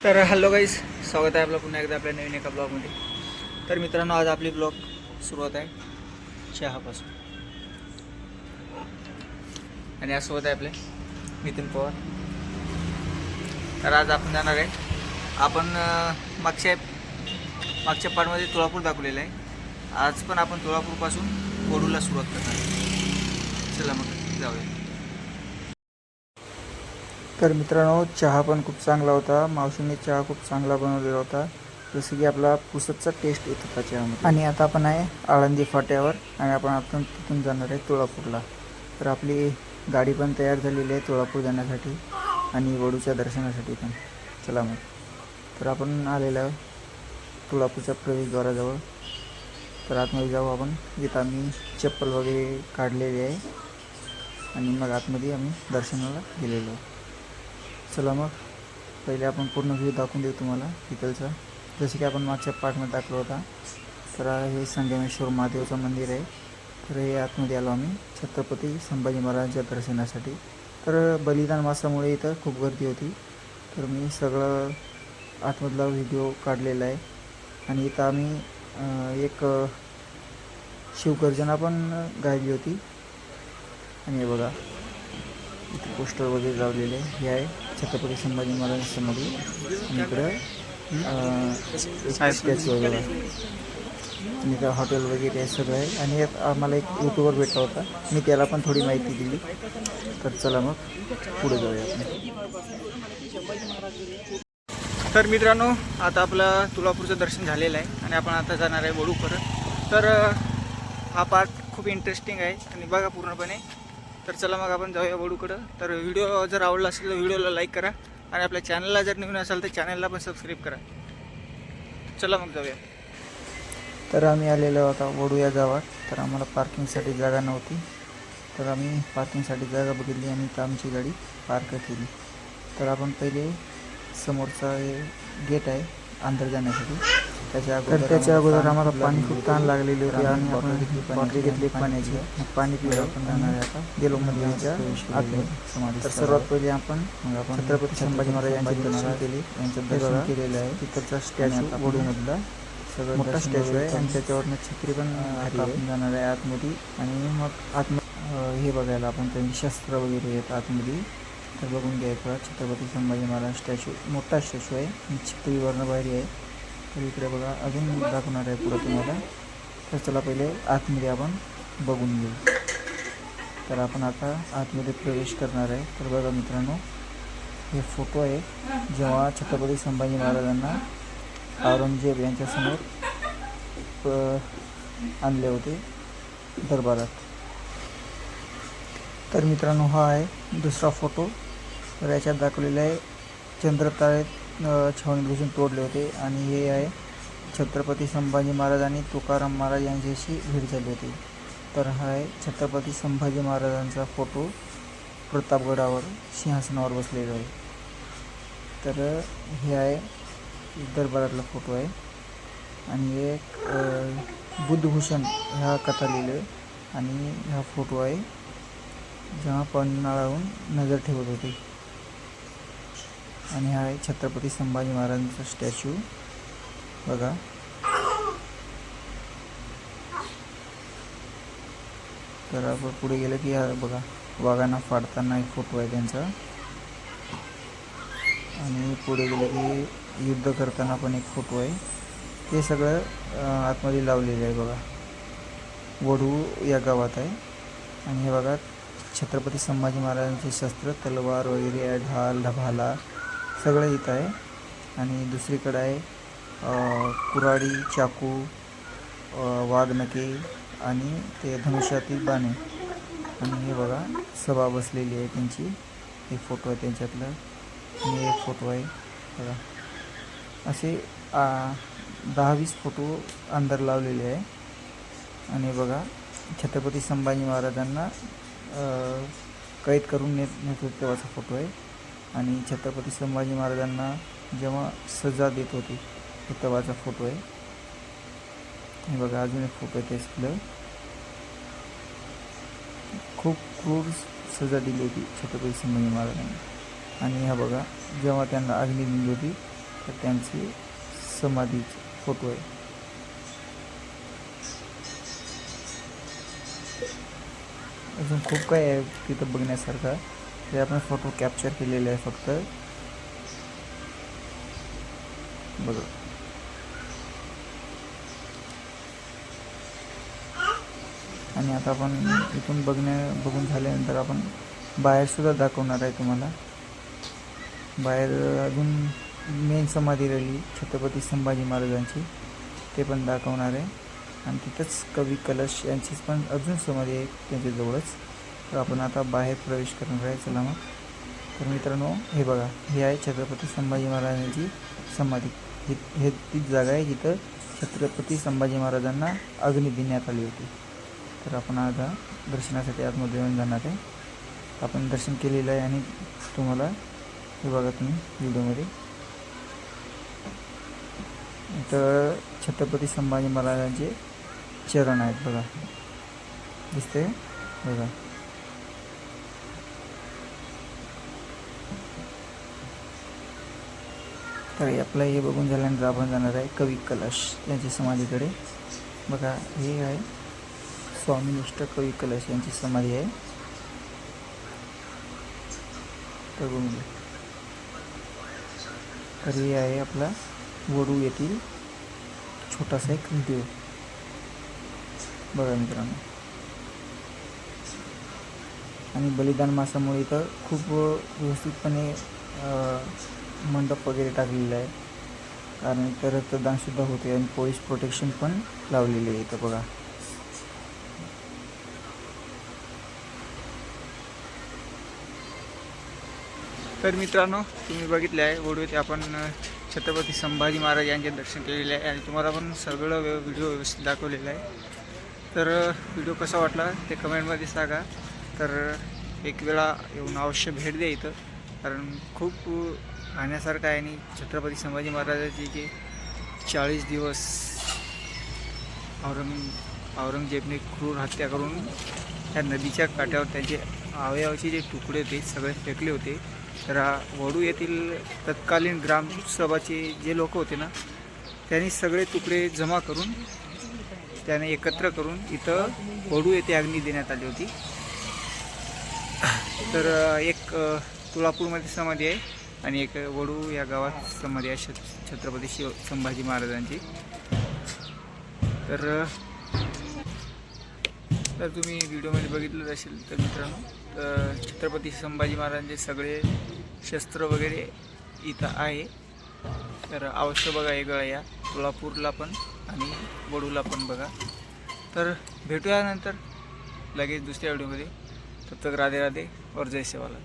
तर hello guys स्वागत आहे आपलं पुन्हा एकदा आपल्या नवीन एका ब्लॉगमध्ये. तर मित्रांनो आज आपली ब्लॉग सुरुवात आहे चहापासून. आणि आज सोबत आहे आपले नितीन पवार. तर आज आपण जाणार आहे आपण मागच्या मागच्या पार्टमध्ये तुळापूर दाखवलेलं आहे. आज पण आपण तुळापूरपासून गोडूला सुरुवात करणार चला मग जाऊया. तर मित्रांनो चहा पण खूप चांगला होता. मावशीने चहा खूप चांगला बनवलेला होता. जसं की आपला पुसतचा टेस्ट येत होता चहामध्ये. आणि आता आपण आहे आळंदी फाट्यावर आणि आपण आपण तिथून जाणार आहे तुळापूरला. तर आपली गाडी पण तयार झालेली आहे तुळापूर जाण्यासाठी आणि वडूच्या दर्शनासाठी पण. चला मग. तर आपण आलेलो तुळापूरच्या प्रवेशद्वाराजवळ. तर आतमध्ये जाऊ आपण. जिथं आम्ही चप्पल वगैरे काढलेली आहे. आणि मग आतमध्ये आम्ही दर्शनाला गेलेलो चला मग. पहिले आपण पूर्ण व्ह्यू दाखवून देऊ तुम्हाला तिथलचा जसं की आपण मागच्या पार्टमध्ये दाखवला होता. तर हे संगमेश्वर महादेवचं मंदिर आहे. तर हे आतमध्ये आलो आम्ही. छत्रपती संभाजी महाराजांच्या दर्शनासाठी. तर बलिदान मासामुळे इथं खूप गर्दी होती. तर मी सगळं आतमधला व्हिडिओ काढलेला आहे. आणि इथं आम्ही एक शिवगर्जना पण गायली होती. आणि हे बघा इथे पोस्टर वगैरे लावलेले हे आहे. छत्रपती संभाजी महाराजांसमोर आणि इकडं स्टॅच्यू वगैरे. आणि इथं हॉटेल वगैरे आहे सगळं आहे. आणि यात आम्हाला एक यूट्यूबर भेटला होता. मी त्याला पण थोडी माहिती दिली. तर चला मग पुढे जाऊया आपण. तर मित्रांनो आता आपलं तुळापूरचं दर्शन झालेलं आहे. आणि आपण आता जाणार आहे वडू परत तर हा पार्ट खूप इंटरेस्टिंग आहे. आणि बघा पूर्णपणे तर चला मग आपण जाऊया वडूकडं. तर व्हिडिओ जर आवडला असेल तर व्हिडिओला लाईक करा आणि आपल्या चॅनलला जर नवीन असाल तर चॅनलला पण सबस्क्राईब करा. चला मग जाऊया. तर आम्ही आलेलो होता वडू या गावात. तर आम्हाला पार्किंगसाठी जागा नव्हती. तर आम्ही पार्किंगसाठी जागा बघितली आणि आमची गाडी पार्क केली. तर आपण पहिले समोरचा गेट आहे अंदर जाण्यासाठी. त्याच्या अगोदर त्याच्या अगोदर आम्हाला पाणी खूप ताण लागलेली होती आणि आपण बॉटली घेतली पाण्याची पाणी पिलं आपण जाणार आहे आता गेलो मंदिराच्या आतमध्ये तर सर्वात पहिले आपण छत्रपती संभाजी महाराज यांचे दर्शन केले. यांचं दर्शन केलेलं आहे. तिकडचा स्टॅच्यू वडूमधला सगळं मोठा स्टॅच्यू आहे आणि त्याच्यावरनं छत्री पण जाणार आहे आतमध्ये. आणि मग आत हे बघायला आपण त्यांची शस्त्र वगैरे आहेत आतमध्ये. तर बघून घ्यायचं छत्रपती संभाजी महाराज स्टॅच्यू मोठा स्टॅच्यू आहे आणि छत्री वर्णबाहेरी आहे. तर इकडे बघा अजून दाखवणार आहे पुढं तुम्हाला. तर चला पहिले आतमध्ये आपण बघून घेऊ. तर आपण आता आतमध्ये प्रवेश करणार आहे. तर बघा मित्रांनो हे फोटो आहे जेव्हा छत्रपती संभाजी महाराजांना औरंगजेब यांच्यासमोर आणले होते दरबारात. तर मित्रांनो हा आहे दुसरा फोटो. तर याच्यात दाखवलेला आहे चंद्रताळेत अ, घुसून तोडले होते आणि हे आहे छत्रपती संभाजी महाराज आणि तुकाराम महाराज यांच्याशी भेट झाली होती. तर हा आहे छत्रपती संभाजी महाराजांचा फोटो प्रतापगडावर सिंहासनावर बसलेला आहे. तर हे आहे दरबारातला फोटो आहे. आणि एक बुद्धभूषण ह्या कथा लिहिलं आहे. आणि हा फोटो आहे जेव्हा पन्हाळाहून नजर ठेवत होते. आणि हा आहे छत्रपती संभाजी महाराजांचा स्टॅच्यू. बघा. तर आपण पुढे गेलं की हा बघा वाघांना फाडताना एक फोटो आहे त्यांचा. आणि पुढे गेलं की युद्ध करताना पण एक फोटो आहे. ते सगळं आतमध्ये लावलेलं आहे बघा. वडू या गावात आहे. आणि हे बघा छत्रपती संभाजी महाराजांचे शस्त्र तलवार वगैरे आहे ढाल ढभाला सगळं इथं आहे. आणि दुसरीकडं आहे कुराडी चाकू अं, आणि ते धनुष्यातील बाणे. आणि हे बघा सभा बसलेली आहे त्यांची. हे फोटो आहे त्यांच्यातलं. आणि एक फोटो आहे. बघा. असे दहावीस दहा वीस फोटो अंदर लावलेले आहे. आणि बघा छत्रपती संभाजी महाराजांना कैद करून नेत नेतृत्वाचा तेव्हाचा फोटो आहे. आणि छत्रपती संभाजी महाराजांना जेव्हा सजा देत होती हे तेव्हाचा फोटो आहे. हे बघा अजून एक फोटो आहे त्याच्यातलं खूप क्रूर सजा दिली होती छत्रपती संभाजी महाराजांनी. आणि हा बघा जेव्हा त्यांना अग्नी दिली होती तर त्यांची समाधीची फोटो आहे. अजून खूप काही आहे तिथं बघण्यासारखं. ते आपण फोटो कॅप्चर केलेले आहे फक्त. बघा. आणि आता आपण इथून बघण्या बघून झाल्यानंतर आपण बाहेरसुद्धा दाखवणार आहे तुम्हाला. बाहेर अजून मेन समाधी राहिली छत्रपती संभाजी महाराजांची. ते पण दाखवणार आहे. आणि तिथंच कवी कलश यांचीच पण अजून समाधी आहे त्यांच्याजवळच. तर आपण आता बाहेर प्रवेश करणार आहे चला मग. तर मित्रांनो हे बघा हे आहे छत्रपती संभाजी महाराजांची समाधी. हे तीच जागा आहे जिथं छत्रपती संभाजी महाराजांना अग्नी देण्यात आली होती. तर आपण आता दर्शनासाठी आतमध्ये येऊन जाणार आहे. आपण दर्शन केलेलं आहे आणि तुम्हाला हे बघा तुम्ही व्हिडिओमध्ये. इथं छत्रपती संभाजी महाराजांचे चरण आहेत बघा. दिसते बघा. तर आपलं हे बघून झाल्यानंतर आपण जाणार आहे कवी कलश यांच्या समाधीकडे. बघा हे आहे स्वामीनिष्ठ कवी कलश यांची समाधी आहे. तर बघून तर हे आहे आपला वडू येथील छोटासा एक देव. बघा मित्रांनो. आणि बलिदान मासामुळे इथं खूप व्यवस्थितपणे मंडप वगैरे टाकलेला आहे. कारण इथं रक्तदानसुद्धा होते आणि पोलीस प्रोटेक्शन पण लावलेले आहे इथं बघा. तर मित्रांनो तुम्ही बघितले आहे वडू येथे आपण छत्रपती संभाजी महाराज यांचे दर्शन केलेले आहे आणि तुम्हाला पण सगळं व्य व्हिडिओ व्यवस्थित दाखवलेलं आहे. तर व्हिडिओ कसा वाटला ते कमेंटमध्ये सांगा. तर एक वेळा येऊन अवश्य भेट द्या इथं. कारण खूप पाहण्यासारखं आहे आणि छत्रपती संभाजी महाराजांचे जे चाळीस दिवस औरंग औरंगजेबने क्रूर हत्या करून त्या नदीच्या काठावर त्यांचे अवयवाचे जे तुकडे होते सगळे फेकले होते. तर वडू येथील तत्कालीन ग्रामसभाचे जे लोक होते ना त्यांनी सगळे तुकडे जमा करून त्याने एकत्र करून इथं वडू येथे अग्नी देण्यात आली होती. तर एक तुळापूरमध्ये समाधी आहे. आणि एक वडू या गावात समाधी आहे छ छत्रपती शिव संभाजी महाराजांची. तर तर तुम्ही व्हिडिओमध्ये बघितलं असेल तर मित्रांनो तर छत्रपती संभाजी महाराजांचे सगळे शस्त्र वगैरे इथं आहे. तर अवश्य बघा एक वेळा या तुळापूरला पण आणि वडूला पण बघा. तर भेटूया नंतर लगेच दुसऱ्या व्हिडिओमध्ये. तब तक राधे राधे और जय सेवाला